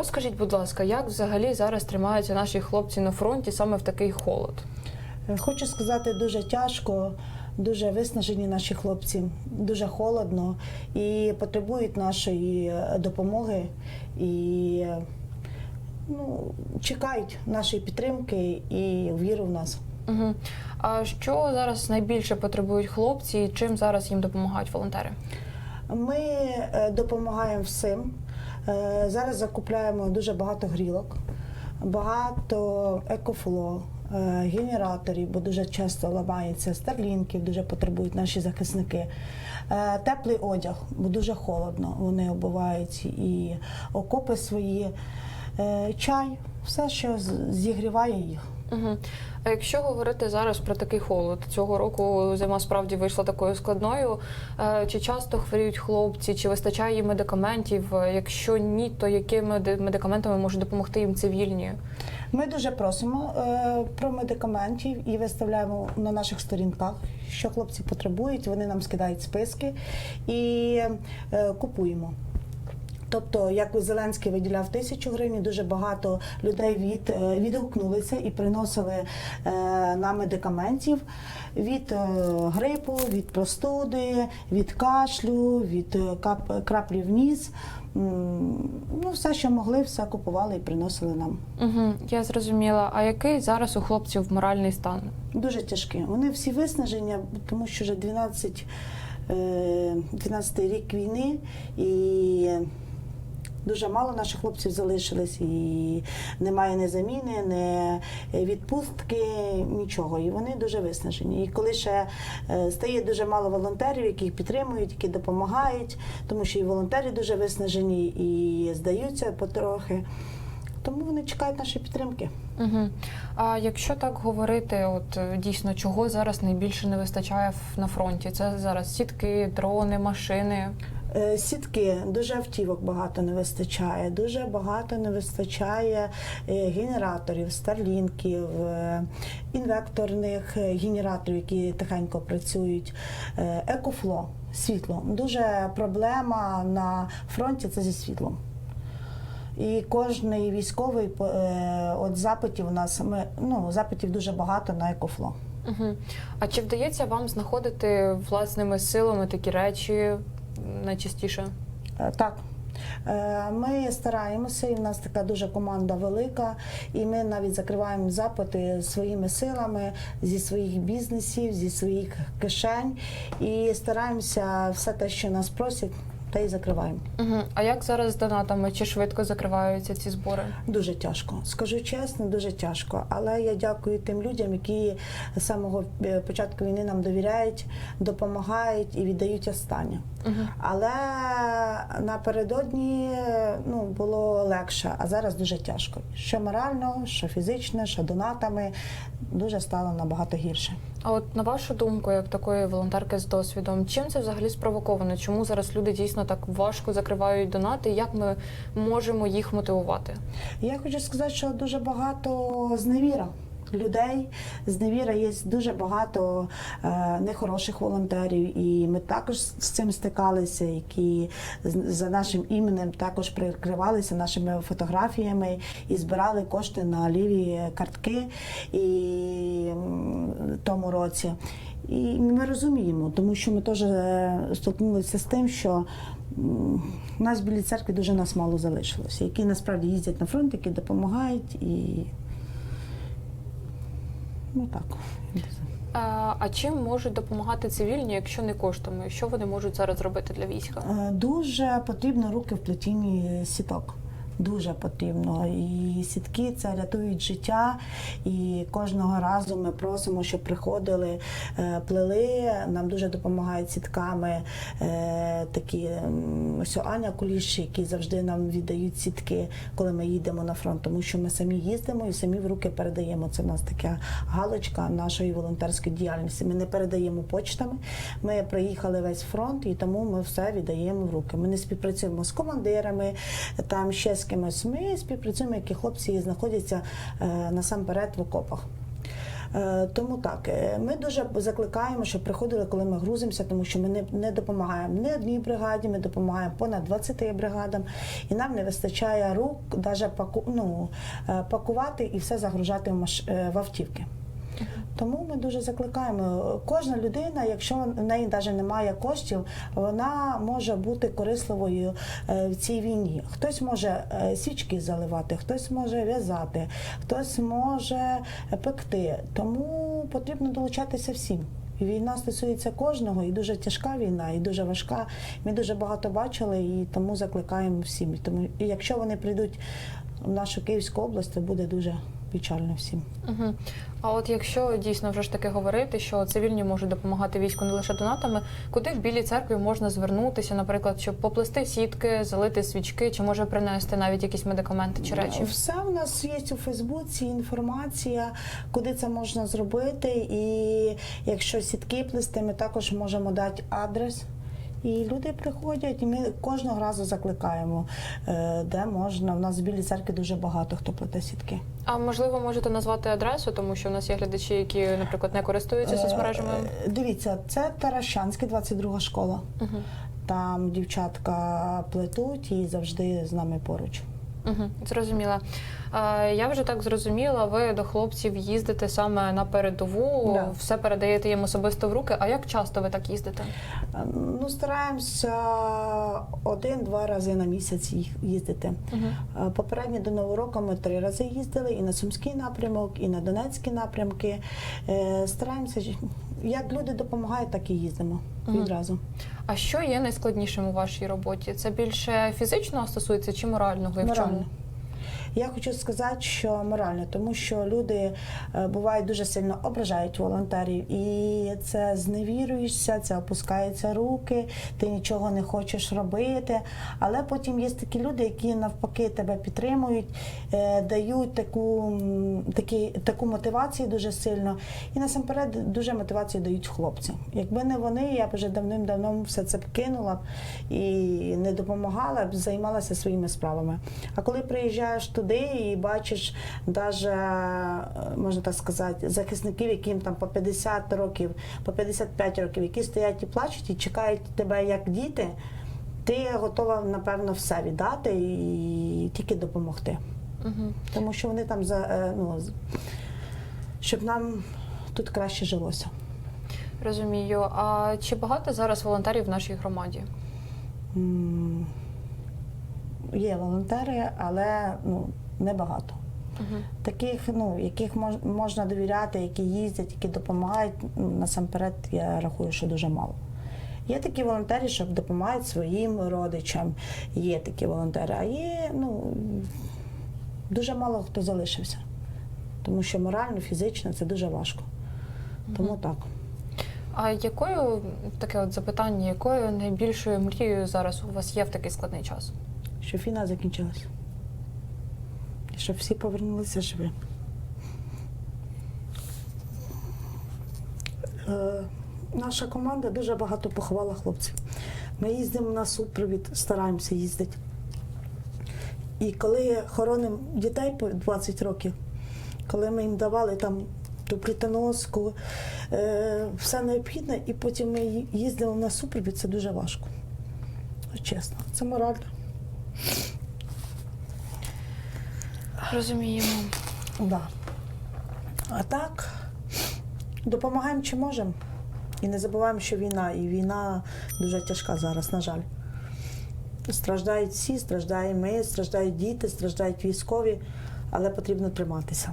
розкажіть, будь ласка, як взагалі зараз тримаються наші хлопці на фронті саме в такий холод? Е, Хочу сказати, дуже тяжко, дуже виснажені наші хлопці, дуже холодно і потребують нашої е, допомоги і е, ну, чекають нашої підтримки і віру в нас. Угу. А що зараз найбільше потребують хлопці, і чим зараз їм допомагають волонтери? Ми допомагаємо всім. Е, Зараз закупляємо дуже багато грілок, багато екофло, е, генераторів, бо дуже часто ламається старлінків, дуже потребують наші захисники. Е, Теплий одяг, бо дуже холодно. Вони обувають і окопи свої, чай, все, що зігріває їх. Угу. А якщо говорити зараз про такий холод, цього року зима справді вийшла такою складною. Е, Чи часто хворіють хлопці, чи вистачає їм медикаментів? Е, Якщо ні, то якими медикаментами можуть допомогти їм цивільні? Ми дуже просимо е, про медикаментів і виставляємо на наших сторінках, що хлопці потребують. Вони нам скидають списки і купуємо. Тобто, як Зеленський виділяв тисячу гривень, дуже багато людей від, е, відгукнулися і приносили е, нам медикаментів від е, грипу, від простуди, від кашлю, від кап, краплі в ніс. Ну, все, що могли, все купували і приносили нам. Угу. Я зрозуміла. А який зараз у хлопців моральний стан? Дуже тяжкі. Вони всі виснаження, тому що вже 12, е, 12 рік війни і дуже мало наших хлопців залишилось, і немає ні заміни, ні відпустки, нічого. І вони дуже виснажені. І коли ще е, стає дуже мало волонтерів, які підтримують, які допомагають, тому що і волонтери дуже виснажені і здаються потрохи. Тому вони чекають нашої підтримки. Угу. А якщо так говорити, от е, дійсно, чого зараз найбільше не вистачає на фронті? Це зараз сітки, дрони, машини. Е, Сітки дуже автівок багато не вистачає. Дуже багато не вистачає е, генераторів, старлінків, е, інвекторних генераторів, які тихенько працюють. Екофло, світло. Дуже проблема на фронті це зі світлом. І кожний військовий от запитів у нас ми ну запитів дуже багато на екофло. Угу. А чи вдається вам знаходити власними силами такі речі найчастіше? Е, Так. Е, Ми стараємося, і в нас така дуже команда велика, і ми навіть закриваємо запити своїми силами зі своїх бізнесів, зі своїх кишень, і стараємося все те, що нас просять, те й закриваємо. Угу. А як зараз з донатами? Чи швидко закриваються ці збори? Дуже тяжко. Скажу чесно, дуже тяжко. Але я дякую тим людям, які з самого е, початку війни нам довіряють, допомагають і віддають останнє. Угу. Але напередодні ну, було легше, а зараз дуже тяжко. Що морально, що фізично, що донатами дуже стало набагато гірше. А от на вашу думку, як такої волонтерки з досвідом, чим це взагалі спровоковано? Чому зараз люди дійсно так важко закривають донати? Як ми можемо їх мотивувати? Я хочу сказати, що дуже багато зневіра. Людей зневіра є дуже багато е, нехороших волонтерів, і ми також з цим стикалися, які за нашим іменем також прикривалися нашими фотографіями і збирали кошти на ліві картки і тому році. І ми розуміємо, тому що ми теж е, столкнулися з тим, що у нас в Білій церкві дуже нас мало залишилося, які насправді їздять на фронт, які допомагають і ну так. А, а чим можуть допомагати цивільні, якщо не коштами? Що вони можуть зараз зробити для війська? Е, Дуже потрібно руки в плетінні сіток. Дуже потрібно. І сітки це рятують життя. І кожного разу ми просимо, щоб приходили, е, плели. Нам дуже допомагають сітками е, такі ось Аня Куліш, які завжди нам віддають сітки, коли ми їдемо на фронт, тому що ми самі їздимо і самі в руки передаємо. Це в нас така галочка нашої волонтерської діяльності. Ми не передаємо почтами. Ми приїхали весь фронт, і тому ми все віддаємо в руки. Ми не співпрацюємо з командирами, там ще з кимось. Ми співпрацюємо, які хлопці знаходяться е, насамперед в окопах. Е, Тому так, е, ми дуже закликаємо, щоб приходили, коли ми грузимося, тому що ми не, не допомагаємо не одній бригаді, ми допомагаємо понад 20 бригадам, і нам не вистачає рук навіть паку, ну, пакувати і все загружати в, маш, в автівки. Тому ми дуже закликаємо. Кожна людина, якщо в неї навіть немає коштів, вона може бути корисливою е, в цій війні. Хтось може е, свічки заливати, хтось може в'язати, хтось може пекти. Тому потрібно долучатися всім. Війна стосується кожного, і дуже тяжка війна, і дуже важка. Ми дуже багато бачили, і тому закликаємо всім. Тому, і якщо вони прийдуть в нашу Київську область, то буде дуже печально всім. Угу. А от якщо дійсно вже ж таки говорити, що цивільні можуть допомагати війську не лише донатами, куди в білій церкві можна звернутися, наприклад, щоб поплести сітки, залити свічки, чи може принести навіть якісь медикаменти чи речі? Все в нас є у Фейсбуці інформація, куди це можна зробити. І якщо сітки плести, ми також можемо дати адрес. І люди приходять, і ми кожного разу закликаємо, е, де можна. У нас в Білій церкві дуже багато хто плете сітки. А можливо, можете назвати адресу, тому що в нас є глядачі, які, наприклад, не користуються соцмережами. Е, Дивіться, це Таращанська, 22 школа. Угу. Там дівчатка плетуть і завжди з нами поруч. Угу, зрозуміла. Я вже так зрозуміла, ви до хлопців їздите саме на передову, Да. все передаєте їм особисто в руки. А як часто ви так їздите? Е, Ну, стараємося один-два рази на місяць їх їздити. Угу. Е, Попередньо до Нового року ми три рази їздили і на Сумський напрямок, і на Донецький напрямки. Е, Стараємося, як люди допомагають, так і їздимо Мгм. відразу. А що є найскладнішим у вашій роботі? Це більше фізичного стосується чи морального? І в чому? Морально. Я хочу сказати, що морально, тому що люди е, бувають дуже сильно ображають волонтерів, і це зневіруєшся, це опускаються руки, ти нічого не хочеш робити. Але потім є такі люди, які навпаки тебе підтримують, е, дають таку, такі, таку мотивацію дуже сильно. І насамперед дуже мотивацію дають хлопці. Якби не вони, я б вже давним-давно все це б кинула б і не допомагала б, займалася своїми справами. А коли приїжджаєш туди і бачиш даже, е, можна так сказати, захисників, яким там по 50 років, по 55 років, які стоять і плачуть і чекають тебе як діти, ти готова, напевно, все віддати і тільки допомогти. Угу. Тому що вони там за е, ну, щоб нам тут краще жилося. Розумію. А чи багато зараз волонтерів в нашій громаді? М, Є волонтери, але ну, небагато. Угу. Таких, ну, яких мож, можна довіряти, які їздять, які допомагають, ну, насамперед, я рахую, що дуже мало. Є такі волонтери, що допомагають своїм родичам. Є такі волонтери, а є ну, дуже мало хто залишився. Тому що морально, фізично це дуже важко. Тому так. А якою таке от запитання, якою найбільшою мрією зараз у вас є в такий складний час? Щоб війна закінчилась. І щоб всі повернулися живі. Е, наша команда дуже багато поховала хлопців. Ми їздимо на супровід, стараємося їздити. І коли хоронимо дітей по 20 років, коли ми їм давали там ту плітоноску, е, все необхідне, і потім ми їздимо на супровід, це дуже важко. Чесно, це морально. Розуміємо. Да. А так, допомагаємо чи можемо. І не забуваємо, що війна, і війна дуже тяжка зараз, на жаль. Страждають всі, страждаємо ми, страждають діти, страждають військові, але потрібно триматися.